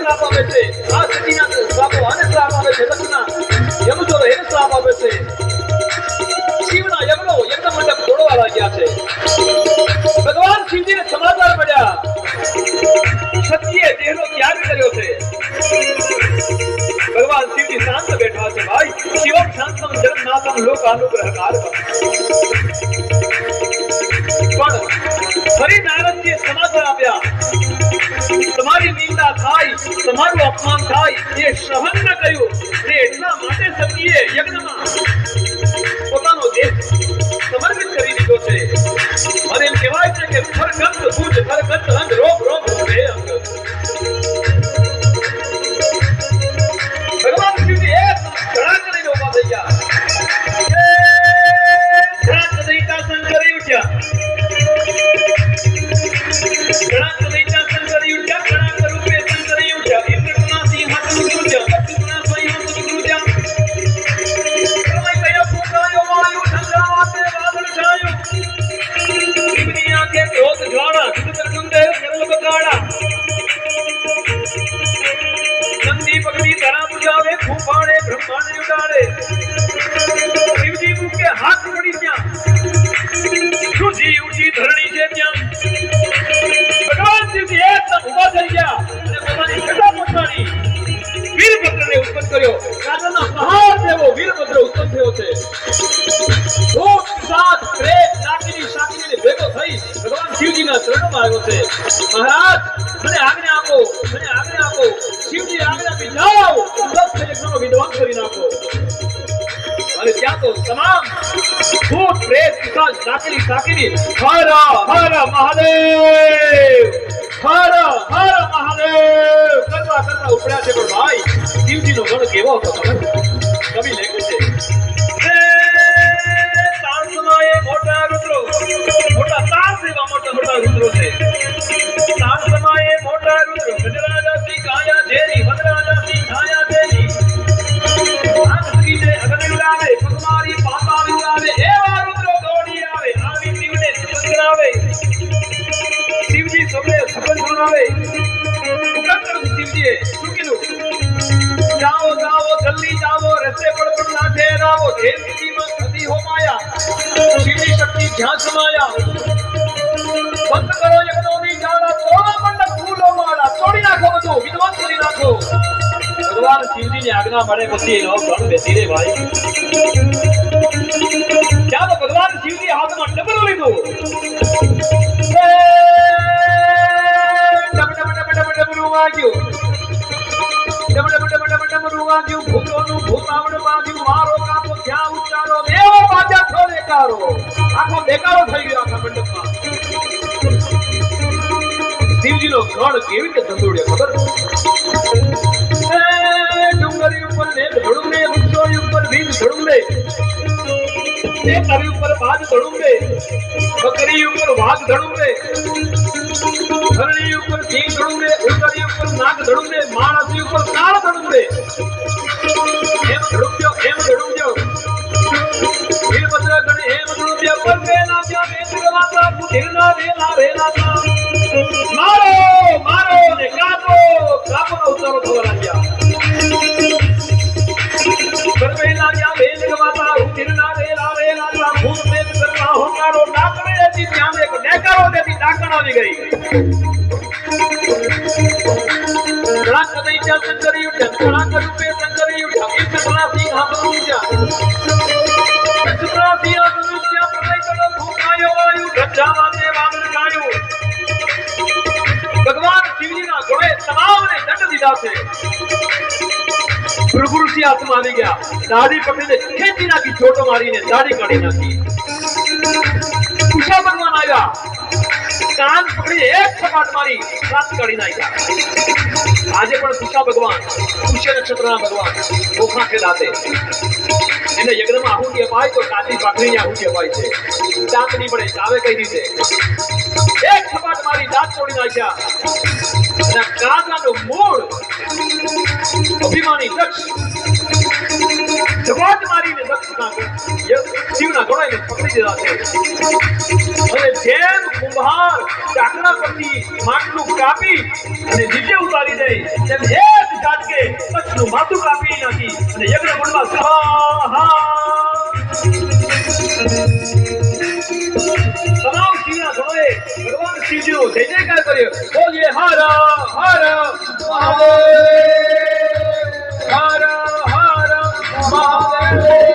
શ્રાપ આપે છે આ સતીના શ્રાપો આને શ્રાપ આપે છે દક્ષના યમદોરો એને શ્રાપ આપે છે શિવના યજ્ઞો યજ્ઞ મંડપ તોડવા લાગ્યા છે ભગવાન શિવજીને સમાચાર મળ્યા સત્યે દેહનો ત્યાગ કર્યો છે ભગવાન શિવજી શાંત બેઠા છે ભાઈ શિવમ શાંતમ જગન્નાથમ લોક અનુગ્રહ પણ ફરી નારદજીએ સમાચાર આપ્યા તમારી નિંદા તમારું અપમાન થાય, એ સહન ન કર્યું. ને એટલા માટે સતીએ યજ્ઞમાં પોતાનો દેહ સમર્પિત કરી દીધો છે. અને એમ કહેવાય છે કે ફરગંત ભુજ ફરગંત અંગ રોગ શિવજીના ચરણોમાં આવ્યો છે. મહારાજ, મને આજ્ઞા આપો, મને આજ્ઞા આપો. શિવજી આજ્ઞા આપી જાઓ દસ યજ્ઞનો વિધ્વંસ કરી નાખો. અને ત્યાં તો તમામ ભૂત, પ્રેત, પિશાચ નાકીની શાકીની, હર હર મહાદેવ! હર હર મહાદેવ! કરવા કરવા ઉપડ્યા છે પણ ભાઈ, શિવજીનો ગણ કેવો હતો ખબર? કવિ मोटा रुद्र से सात समाये मोटा रुद्र गजराजा सी काया देरी वनराजा सी छाया देरी हाथ की से अगन उड़ावे कुमारी पापा उड़ावे एवा रुद्र दौड़ी आवे आवी शिव ने सुनावे शिव जी सबने सपन सुनावे कंकर शिव जी सुखी लो जाओ जाओ जल्दी जाओ रस्ते पर पर ना ठहराओ देवी जी में खदी हो माया शिव शक्ति ध्यान समाया। બંધ કરો યજ્ઞોની જાળા તોડો મંડપ ફૂલો માળા. કરી નાખો ભગવાન શિવજીની આજ્ઞા મળે પછી એનો ગણ બેસી રે ભાઈ. ત્યાં તો ભગવાન શિવજી હાથમાં ડબરું લીધું. ડબરું વાગ્યું. ડબ ડબ ડબ ડબ ભૂતાવડ વાગ્યું. મારો ક્યાં ઉચ્ચારો? એવો પાછા થયો દેકારો આખો બેકારો થઈ ગયો આખા મંડપમાં. શિવજીનો ગણ કેવી રીતે ધંધોડ્યો ખબર એ ડુંગરી ઉપર મેઘ ધડુંબે વૃક્ષો ઉપર વીજ ધડુંબે તે તરી ઉપર બાજ ધડુંબે બકરી ઉપર વાઘ ધડુંબે હરણી ઉપર સિંહ ધડુંબે ઉતરી ઉપર નાગ ધડુંબે માણસી ઉપર કાળ ધડુંબે એમ ધડુંબ્યો એમ ધડુંબ્યો વીરભદ્ર ગણે એમ ધડુંબ્યો પગે ના ત્યાં વેદ ગવાતા બુધિરના વેલા વેલાતા મારો ડાકણે હતી ત્યાં એક ડેકારો દેતી ડાકણ આવી ગઈ ધડાક કદઈ ત્યાં શંકરી ઉઠ્યા ધડાક રૂપે શંકરી ઉઠ્યા ઇન્દ્રના સિંહ હાથ ઉઠ્યા ઇન્દ્રના સિંહ હાથ ઉઠ્યા પ્રલય કડો ફૂંકાયો વાયુ ગંજા વાતે વાદળ ગાયું ભગવાન શિવજીના ઘોડે તમામને દંડ દીધા છે ભૃગુઋષિ હાથમાં આવી ગયા દાઢી પકડીને ખેંચી નાખી ચોટો મારીને દાઢી કાઢી નાખી ઉષા ભગવાન આવ્યા કાન પકડી એક સપાટ મારી રાત કાઢી નાખ્યા. આજે પણ કુશા ભગવાન પુષ્ય નક્ષત્રના ભગવાન ગોખા છે. દાતે એને યજ્ઞમાં આહુતિ અપાય તો કાચી ભાખરીની આહુતિ અપાય છે. દાંત નહીં પડે, ચાવે કઈ રીતે? એક સપાટ મારી દાંત તોડી નાખ્યા. અને કાકાનું મૂળ અભિમાની દક્ષ જવાબ મારીને દક્ષના શિવના ઘોડાને પકડી દીધા છે. અને જેમ કુંભાર ચાકડા પરથી માટલું કાપી અને નીચે ઉતારી દઈ તેમ એક ઝાટકે કચ્છનું માથું કાપી નાખી અને યજ્ઞ કુંડમાં તમામ શિવના ગણોએ ભગવાન શિવજીનો જય જયકાર કર્યો. બોલીએ હર હર મહાદેવ. Amen.